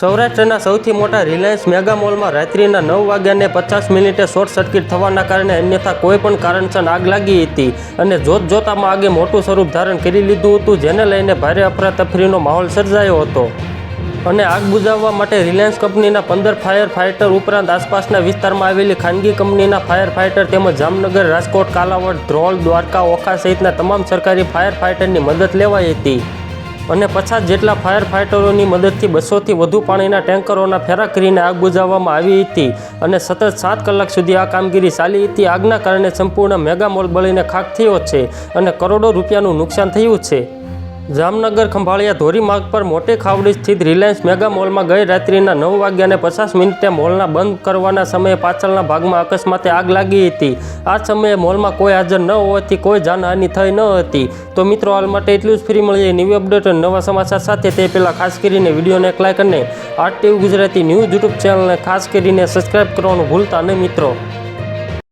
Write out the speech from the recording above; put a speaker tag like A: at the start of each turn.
A: સૌરાષ્ટ્રના સૌથી મોટા રિલાયન્સ મેગા મોલમાં રાત્રિના નવ વાગ્યાને પચાસ મિનિટે શોર્ટ સર્કિટ થવાના કારણે અન્યથા કોઈ પણ કારણસર આગ લાગી હતી અને જોત જોતામાં આગે મોટું સ્વરૂપ ધારણ કરી લીધું હતું, જેને લઈને ભારે અફરાતફરીનો માહોલ સર્જાયો હતો. અને આગ બુઝાવવા માટે રિલાયન્સ કંપનીના પંદર ફાયર ફાઇટર ઉપરાંત આસપાસના વિસ્તારમાં આવેલી ખાનગી કંપનીના ફાયર ફાઇટર તેમજ જામનગર, રાજકોટ, કાલાવડ, ધ્રોલ, દ્વારકા, ઓખા સહિતના તમામ સરકારી ફાયર ફાઇટરની મદદ લેવાઈ હતી. અને પચાસ જેટલા ફાયર ફાઇટરોની મદદથી બસોથી વધુ પાણીના ટેન્કરોના ફેરા કરીને આગ બુઝાવવામાં આવી હતી અને સતત સાત કલાક સુધી આ કામગીરી ચાલી હતી. આગના કારણે સંપૂર્ણ મેગા મોલ બળીને ખાક થયો છે અને કરોડો રૂપિયાનું નુકસાન થયું છે. જામનગર ખંભાળિયા ધોરીમાર્ગ પર મોટી ખાવડી સ્થિત રિલાયન્સ મેગા મોલમાં ગઈ રાત્રિના નવ વાગ્યાને પચાસ મિનિટે મોલના બંધ કરવાના સમયે પાછળના ભાગમાં અકસ્માતે આગ લાગી હતી. આ સમયે મોલમાં કોઈ હાજર ન હોવાથી કોઈ જાનહાનિ થઈ ન હતી. તો મિત્રો, હાલ માટે એટલું જ. ફ્રી મળીએ નવી અપડેટ અને નવા સમાચાર સાથે. તે પહેલાં ખાસ કરીને વિડીયોને એક લાઇક અને આર ગુજરાતી ન્યૂઝ યુટ્યુબ ચેનલને ખાસ કરીને સબસ્ક્રાઈબ કરવાનું ભૂલતા નહીં મિત્રો.